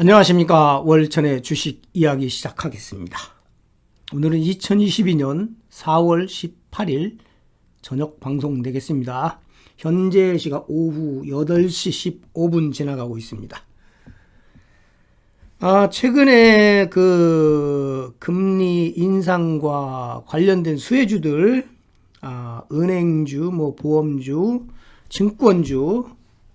안녕하십니까. 월천의 주식 이야기 시작하겠습니다. 오늘은 2022년 4월 18일 저녁 방송 되겠습니다. 현재 시각 오후 8시 15분 지나가고 있습니다. 아, 최근에 그 금리 인상과 관련된 수혜주들, 아, 은행주, 뭐 보험주, 증권주,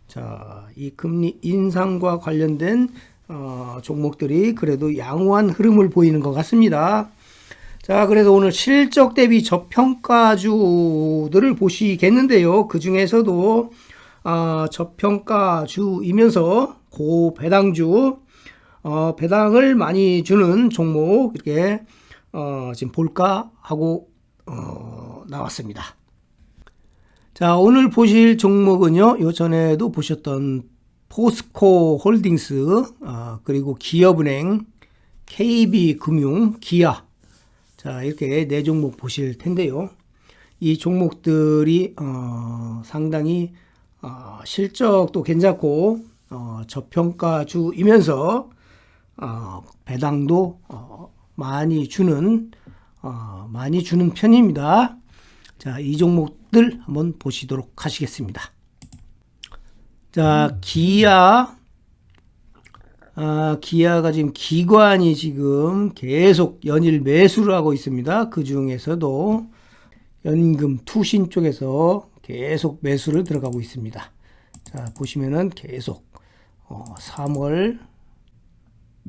자, 이 금리 인상과 관련된 어, 종목들이 그래도 양호한 흐름을 보이는 것 같습니다. 자, 그래서 오늘 실적 대비 저평가주들을 보시겠는데요. 그 중에서도 어, 저평가주이면서 고배당주, 어, 배당을 많이 주는 종목 이렇게 어, 지금 볼까 하고 어, 나왔습니다. 자, 오늘 보실 종목은요. 요 전에도 보셨던 포스코 홀딩스, 어, 그리고 기업은행, KB금융, 기아. 자, 이렇게 네 종목 보실 텐데요. 이 종목들이 어, 상당히 어, 실적도 괜찮고 어, 저평가주이면서 어, 배당도 어, 많이 주는 어, 많이 주는 편입니다. 자, 이 종목들 한번 보시도록 하시겠습니다. 자, 기아. 아, 기아가 지금 기관이 지금 계속 연일 매수를 하고 있습니다. 그 중에서도 연금 투신 쪽에서 계속 매수를 들어가고 있습니다. 자, 보시면은 계속 어, 3월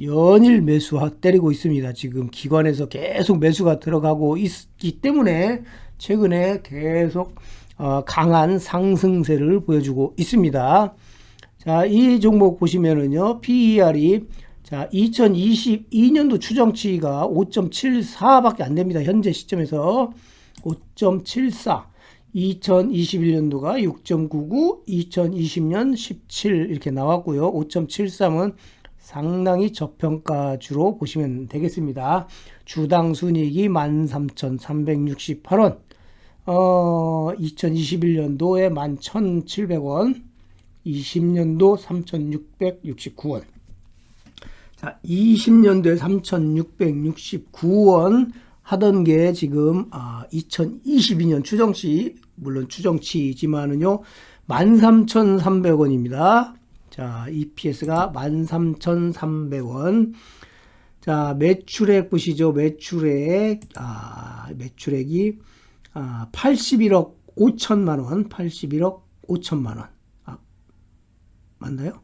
연일 매수 때리고 있습니다. 지금 기관에서 계속 매수가 들어가고 있기 때문에 최근에 계속 어, 강한 상승세를 보여주고 있습니다. 자, 이 종목 보시면은요, PER이 자, 2022년도 추정치가 5.74밖에 안 됩니다. 현재 시점에서 5.74. 2021년도가 6.99, 2020년 17 이렇게 나왔고요. 5.73은 상당히 저평가 주로 보시면 되겠습니다. 주당 순이익이 13,368원. 어, 2021년도에 11,700원, 20년도 3,669원. 자, 20년도에 3,669원 하던 게 지금 아, 2022년 추정치, 물론 추정치지만은요, 13,300원입니다. 자, EPS가 13,300원. 자, 매출액 보시죠. 매출액, 아, 매출액이 아, 81억 5천만 원, 81억 5천만 원. 아, 맞나요?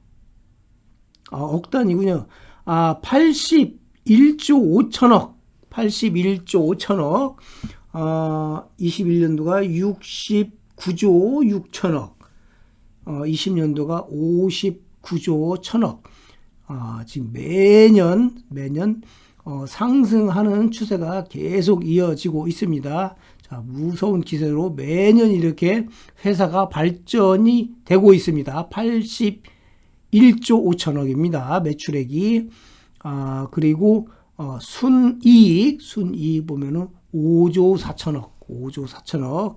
아, 억 단위군요. 아, 81조 5천억, 81조 5천억. 아, 21년도가 69조 6천억. 어, 20년도가 59조 1천억. 아, 지금 매년, 매년, 어, 상승하는 추세가 계속 이어지고 있습니다. 자, 무서운 기세로 매년 이렇게 회사가 발전이 되고 있습니다. 81조 5천억입니다. 매출액이. 아, 그리고 어, 순이익, 순이익 보면은 5조 4천억, 5조 4천억.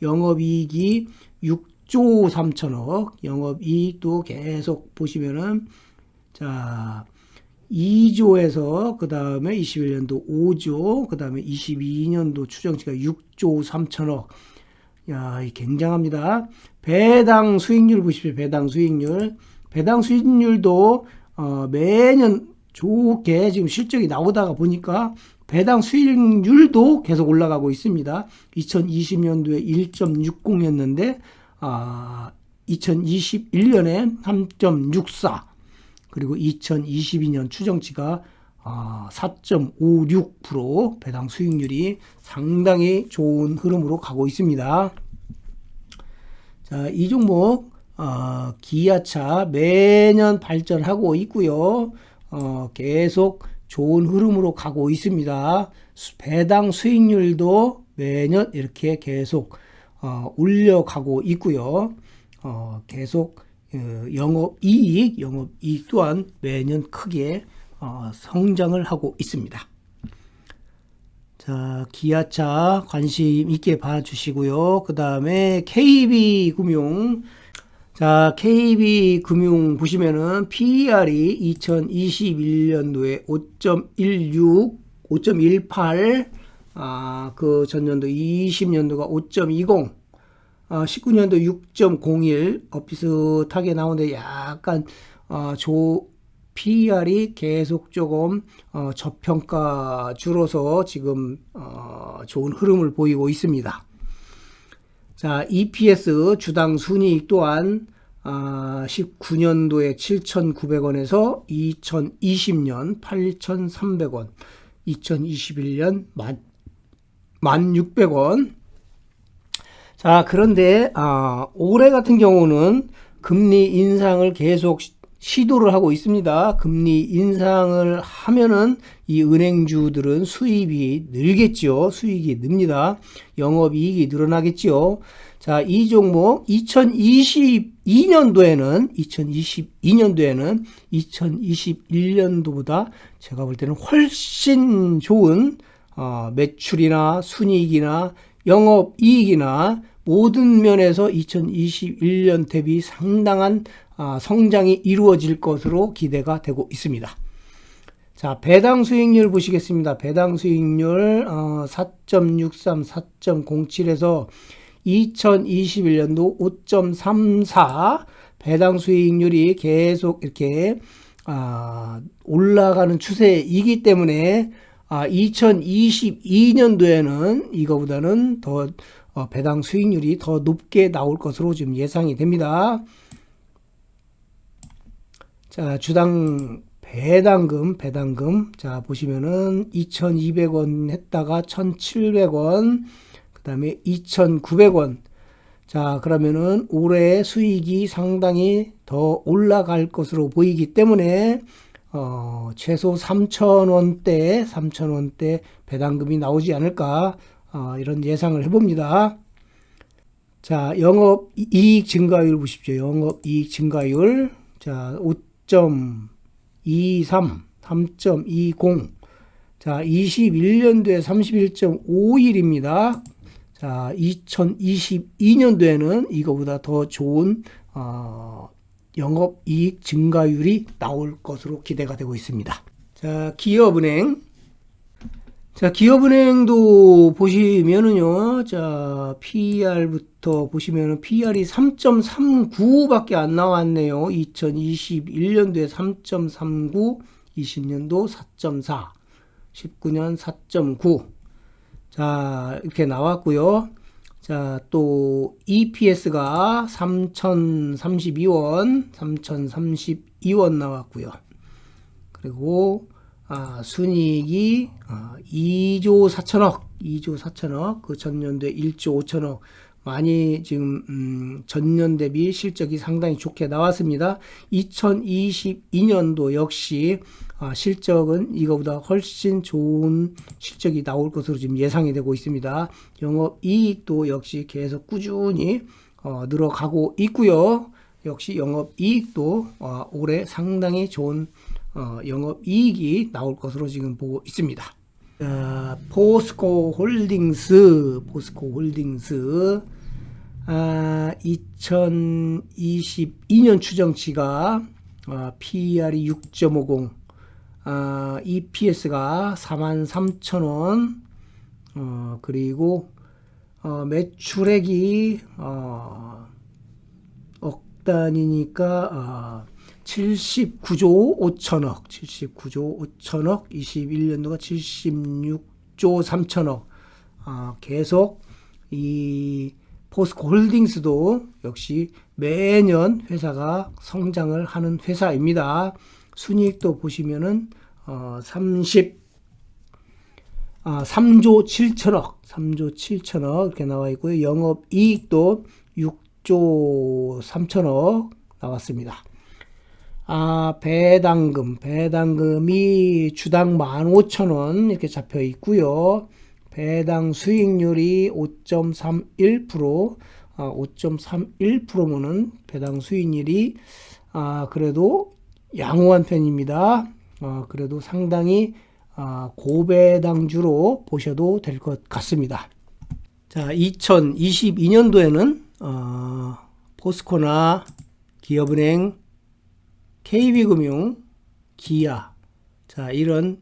영업이익이 6조 3천억. 영업이익도 계속 보시면은 자, 2조에서 그 다음에 21년도 5조, 그 다음에 22년도 추정치가 6조 3천억. 야, 굉장합니다. 배당 수익률 보십시오. 배당 수익률. 배당 수익률도 어, 매년 좋게 지금 실적이 나오다가 보니까 배당 수익률도 계속 올라가고 있습니다. 2020년도에 1.60였는데 아, 2021년에 3.64 그리고 2022년 추정치가 4.56% 아, 배당 수익률이 상당히 좋은 흐름으로 가고 있습니다. 자, 이 종목 어, 기아차 매년 발전하고 있고요. 어, 계속 좋은 흐름으로 가고 있습니다. 배당 수익률도 매년 이렇게 계속 어, 올려가고 있고요. 어, 계속 어, 영업 이익, 영업 이익 또한 매년 크게 어, 성장을 하고 있습니다. 자, 기아차 관심 있게 봐주시고요. 그 다음에 KB금융. 자, KB금융 보시면은 PER이 2021년도에 5.16, 5.18, 아, 그 전년도 20년도가 5.20, 아, 19년도 6.01, 어, 비슷하게 나오는데 약간, 어, 조, PER이 계속 조금, 어, 저평가 줄어서 지금, 어, 좋은 흐름을 보이고 있습니다. 자, EPS 주당 순이익 또한 아, 19년도에 7,900원에서 2020년 8,300원, 2021년 1,600원. 자, 그런데 아, 올해 같은 경우는 금리 인상을 계속 시도를 하고 있습니다. 금리 인상을 하면은 이 은행주들은 수입이 늘겠죠. 수익이 늡니다. 영업이익이 늘어나겠죠. 자, 이 종목 2022년도에는 2022년도에는 2021년도보다 제가 볼 때는 훨씬 좋은 어, 매출이나 순이익이나 영업이익이나 모든 면에서 2021년 대비 상당한 아, 성장이 이루어질 것으로 기대가 되고 있습니다. 자, 배당 수익률 보시겠습니다. 배당 수익률 4.63, 4.07에서 2021년도 5.34 배당 수익률이 계속 이렇게 아, 올라가는 추세이기 때문에 2022년도에는 이거보다는 더 어, 배당 수익률이 더 높게 나올 것으로 지금 예상이 됩니다. 자, 주당 배당금, 배당금. 자, 보시면은 2,200원 했다가 1,700원, 그 다음에 2,900원. 자, 그러면은 올해 수익이 상당히 더 올라갈 것으로 보이기 때문에, 어, 최소 3,000원대, 3,000원대 배당금이 나오지 않을까, 어, 이런 예상을 해봅니다. 자, 영업 이익 증가율 보십시오. 영업 이익 증가율. 자, 3.23, 3.20. 자, 21년도에 31.51입니다. 자, 2022년도에는 이거보다 더 좋은 어, 영업 이익 증가율이 나올 것으로 기대가 되고 있습니다. 자, 기업은행. 자, 기업은행도 보시면은요, 자, PER부터 보시면은 PER이 3.39밖에 안 나왔네요. 2021년도에 3.39, 20년도 4.4, 19년 4.9. 자, 이렇게 나왔고요. 자, 또 EPS가 3,032원, 3,032원 나왔고요. 그리고 아, 순이익이 아, 2조 4천억, 2조 4천억, 그 전년도에 1조 5천억 많이 지금 음, 전년 대비 실적이 상당히 좋게 나왔습니다. 2022년도 역시 아, 실적은 이거보다 훨씬 좋은 실적이 나올 것으로 지금 예상이 되고 있습니다. 영업 이익도 역시 계속 꾸준히 어, 늘어가고 있고요. 역시 영업 이익도 어, 올해 상당히 좋은 어, 영업 이익이 나올 것으로 지금 보고 있습니다. 자, 포스코 홀딩스, 포스코 홀딩스, 아, 2022년 추정치가 아, PER이 6.50, 아, EPS가 43,000원, 어, 그리고 어, 매출액이 어, 억 단위니까 어, 79조 5천억, 79조 5천억, 21년도가 76조 3천억. 아, 계속 이 포스코 홀딩스도 역시 매년 회사가 성장을 하는 회사입니다. 순이익도 보시면은 어, 30 아, 3조 7천억, 3조 7천억 이렇게 나와 있고요. 영업 이익도 6조 3천억 나왔습니다. 아, 배당금, 배당금이 주당 15,000원 이렇게 잡혀 있고요. 배당 수익률이 5.31%, 아, 5.31%면은 배당 수익률이 아, 그래도 양호한 편입니다. 아, 그래도 상당히 아, 고배당주로 보셔도 될 것 같습니다. 자, 2022년도에는 어, 포스코나 기업은행, KB금융, 기아. 자, 이런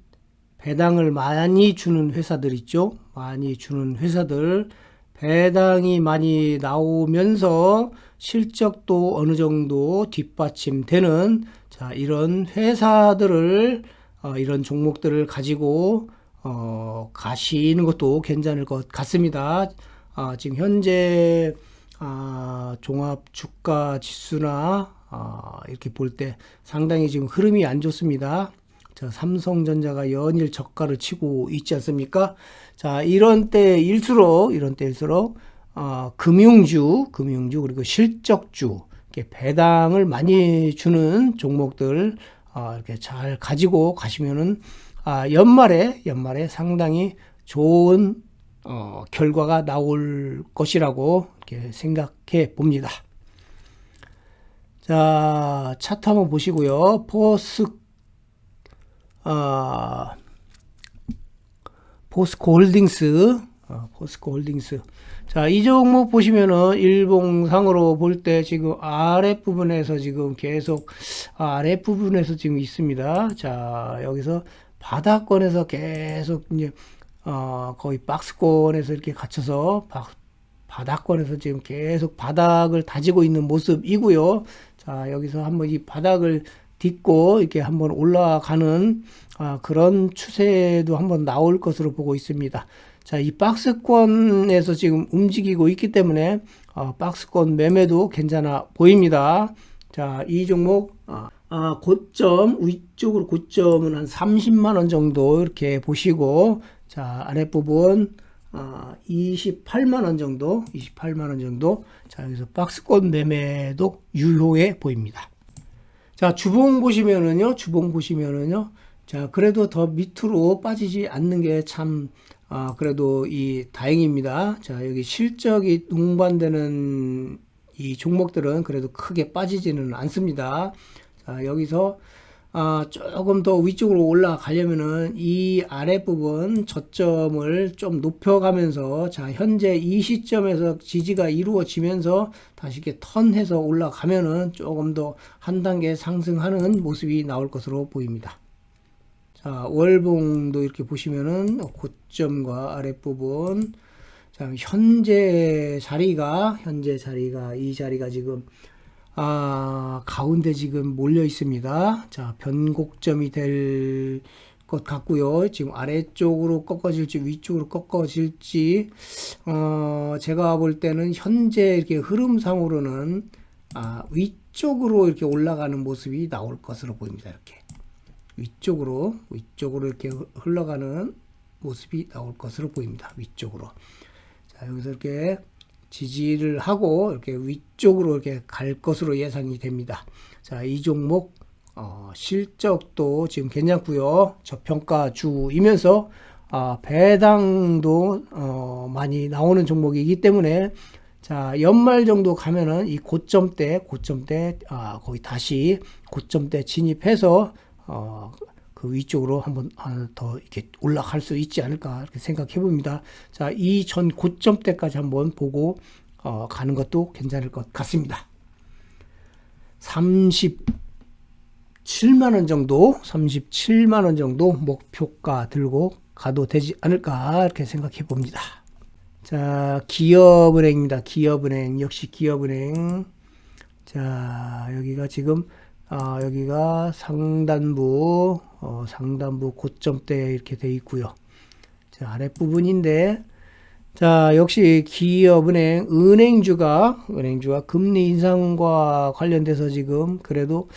배당을 많이 주는 회사들 있죠. 많이 주는 회사들. 배당이 많이 나오면서 실적도 어느 정도 뒷받침되는 자, 이런 회사들을 어, 이런 종목들을 가지고 어, 가시는 것도 괜찮을 것 같습니다. 아, 지금 현재 아, 종합 주가 지수나 아, 이렇게 볼 때 상당히 지금 흐름이 안 좋습니다. 자, 삼성전자가 연일 저가를 치고 있지 않습니까? 자, 이런 때일수록 이런 때일수록 어, 금융주, 금융주 그리고 실적주 이렇게 배당을 많이 주는 종목들 어, 이렇게 잘 가지고 가시면은 아, 연말에 연말에 상당히 좋은 어, 결과가 나올 것이라고 이렇게 생각해 봅니다. 자, 차트 한번 보시고요. 포스 어, 포스코 홀딩스 어, 포스코 홀딩스 자, 이 종목 보시면은 일봉상으로 볼 때 지금 아랫부분에서 지금 계속 아랫부분에서 지금 있습니다. 자, 여기서 바닥권에서 계속 이제 어, 거의 박스권에서 이렇게 갇혀서 바, 바닥권에서 지금 계속 바닥을 다지고 있는 모습이고요. 자, 여기서 한번 이 바닥을 딛고 이렇게 한번 올라가는 아, 그런 추세도 한번 나올 것으로 보고 있습니다. 자, 이 박스권에서 지금 움직이고 있기 때문에 어, 박스권 매매도 괜찮아 보입니다. 자, 이 종목 아, 아, 고점 위쪽으로 고점은 한 30만 원 정도 이렇게 보시고 자, 아랫부분 아, 28만 원 정도, 28만 원 정도. 자, 여기서 박스권 매매도 유효해 보입니다. 자, 주봉 보시면은요, 주봉 보시면은요, 자, 그래도 더 밑으로 빠지지 않는 게 참, 아, 그래도 이 다행입니다. 자, 여기 실적이 동반되는 이 종목들은 그래도 크게 빠지지는 않습니다. 자, 여기서 아, 조금 더 위쪽으로 올라가려면은 이 아랫부분 저점을 좀 높여가면서 자, 현재 이 시점에서 지지가 이루어지면서 다시 이렇게 턴해서 올라가면은 조금 더 한 단계 상승하는 모습이 나올 것으로 보입니다. 자, 월봉도 이렇게 보시면은 고점과 아랫부분 자, 현재 자리가 현재 자리가 이 자리가 지금 아, 가운데 지금 몰려 있습니다. 자, 변곡점이 될 것 같고요. 지금 아래쪽으로 꺾어질지 위쪽으로 꺾어질지 어, 제가 볼 때는 현재 이렇게 흐름상으로는 아, 위쪽으로 이렇게 올라가는 모습이 나올 것으로 보입니다. 이렇게 위쪽으로 위쪽으로 이렇게 흘러가는 모습이 나올 것으로 보입니다. 위쪽으로. 자, 여기서 이렇게 지지를 하고 이렇게 위쪽으로 이렇게 갈 것으로 예상이 됩니다. 자, 이 종목 어, 실적도 지금 괜찮고요. 저평가 주이면서 어, 배당도 어, 많이 나오는 종목이기 때문에 자 연말 정도 가면은 이 고점대 고점대 아, 거의 다시 고점대 진입해서 어, 그 위쪽으로 한번 더 이렇게 올라갈 수 있지 않을까 이렇게 생각해 봅니다. 자, 이 전 고점대까지 한번 보고 어, 가는 것도 괜찮을 것 같습니다. 37만 원 정도, 37만 원 정도 목표가 들고 가도 되지 않을까 이렇게 생각해 봅니다. 자, 기업은행입니다. 기업은행 역시 기업은행. 자, 여기가 지금 아, 여기가 상단부, 어, 상단부 고점대 이렇게 돼 있고요. 자, 아랫부분인데, 자, 역시 기업은행, 은행주가, 은행주가 금리 인상과 관련돼서 지금 그래도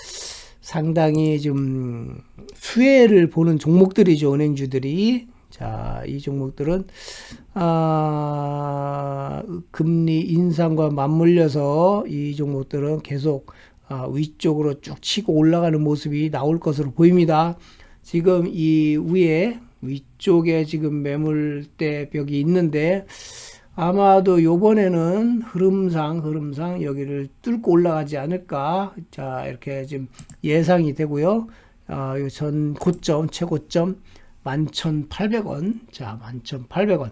상당히 좀 수혜를 보는 종목들이죠, 은행주들이. 자, 이 종목들은, 아, 금리 인상과 맞물려서 이 종목들은 계속 아, 위쪽으로 쭉 치고 올라가는 모습이 나올 것으로 보입니다. 지금 이 위에 위쪽에 지금 매물대 벽이 있는데 아마도 요번에는 흐름상 흐름상 여기를 뚫고 올라가지 않을까. 자 이렇게 지금 예상이 되고요. 아, 전 고점 최고점 11,800원. 자 11,800원.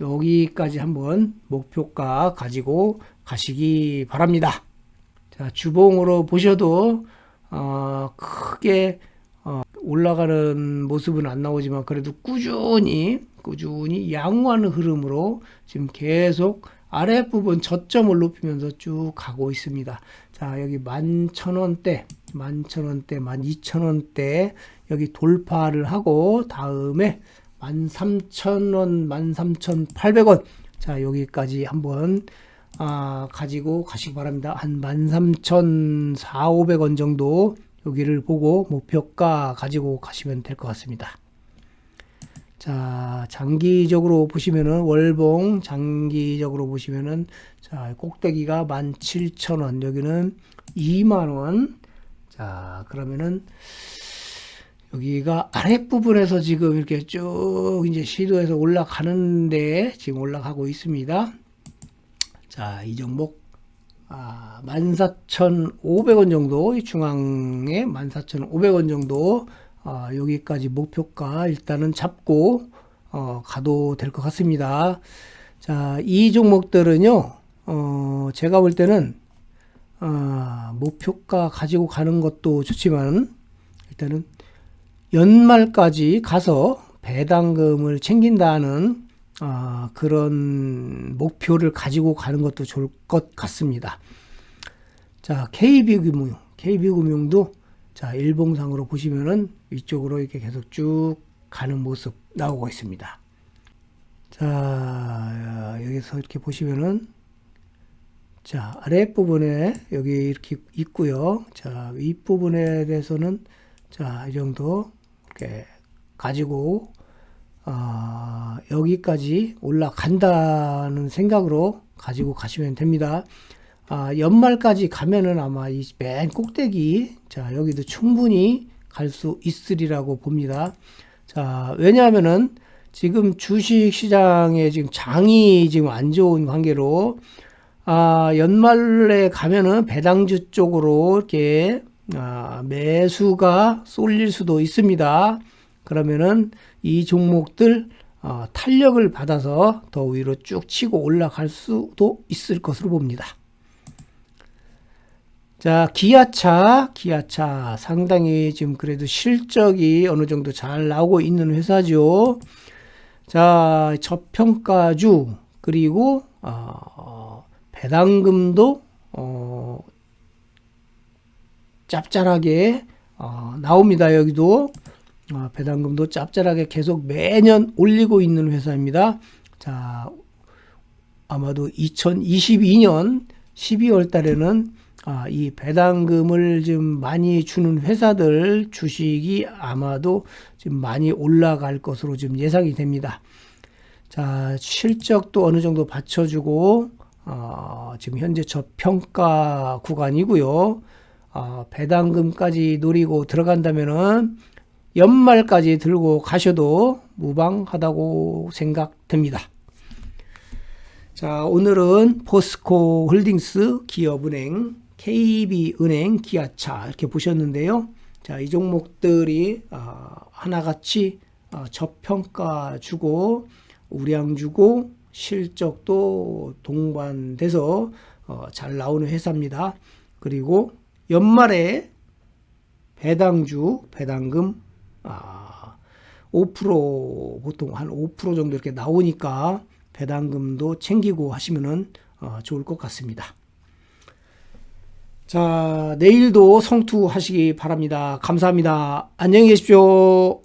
여기까지 한번 목표가 가지고 가시기 바랍니다 자, 주봉으로 보셔도 어, 크게 어, 올라가는 모습은 안 나오지만 그래도 꾸준히 꾸준히 양호한 흐름으로 지금 계속 아랫부분 저점을 높이면서 쭉 가고 있습니다. 자, 여기 11,000원대, 11,000원대, 12,000원대 여기 돌파를 하고 다음에 13,000원, 13,800원 자, 여기까지 한번 아, 가지고 가시기 바랍니다. 한 13,400원 정도 여기를 보고 목표가 가지고 가시면 될 것 같습니다. 자, 장기적으로 보시면은 월봉 장기적으로 보시면은 자, 꼭대기가 17,000원. 여기는 2만 원. 자, 그러면은 여기가 아랫부분에서 지금 이렇게 쭉 이제 시도해서 올라가는데 지금 올라가고 있습니다. 자, 이 종목 아, 14,500원 정도, 이 중앙에 14,500원 정도, 아, 여기까지 목표가 일단은 잡고, 어, 가도 될 것 같습니다. 자, 이 종목들은요, 어, 제가 볼 때는, 아, 목표가 가지고 가는 것도 좋지만, 일단은 연말까지 가서 배당금을 챙긴다는 아, 그런 목표를 가지고 가는 것도 좋을 것 같습니다. 자, KB금융, KB금융도 자, 일봉상으로 보시면은 이쪽으로 이렇게 계속 쭉 가는 모습 나오고 있습니다. 자, 여기서 이렇게 보시면은 자, 아랫부분에 여기 이렇게 있고요. 자, 윗부분에 대해서는 자, 이 정도 이렇게 가지고 어, 여기까지 올라간다는 생각으로 가지고 가시면 됩니다. 아, 연말까지 가면은 아마 이 맨 꼭대기, 자, 여기도 충분히 갈 수 있으리라고 봅니다. 자, 왜냐하면은 지금 주식 시장에 지금 장이 지금 안 좋은 관계로, 아, 연말에 가면은 배당주 쪽으로 이렇게, 아, 매수가 쏠릴 수도 있습니다. 그러면은 이 종목들 어, 탄력을 받아서 더 위로 쭉 치고 올라갈 수도 있을 것으로 봅니다. 자, 기아차, 기아차 상당히 지금 그래도 실적이 어느 정도 잘 나오고 있는 회사죠. 자, 저평가주 그리고 어, 배당금도 어, 짭짤하게 어, 나옵니다. 여기도 어, 배당금도 짭짤하게 계속 매년 올리고 있는 회사입니다. 자, 아마도 2022년 12월 달에는 아, 이 배당금을 좀 많이 주는 회사들 주식이 아마도 좀 많이 올라갈 것으로 좀 예상이 됩니다. 자, 실적도 어느 정도 받쳐주고, 어, 지금 현재 저평가 구간이고요. 어, 배당금까지 노리고 들어간다면은 연말까지 들고 가셔도 무방하다고 생각됩니다. 자, 오늘은 포스코 홀딩스, 기업은행, KB은행, 기아차 이렇게 보셨는데요. 자, 이 종목들이 어, 하나같이 어, 저평가 주고 우량 주고 실적도 동반돼서 어, 잘 나오는 회사입니다. 그리고 연말에 배당주, 배당금 아, 5% 보통 한 5% 정도 이렇게 나오니까 배당금도 챙기고 하시면은 어, 좋을 것 같습니다. 자, 내일도 성투하시기 바랍니다. 감사합니다. 안녕히 계십시오.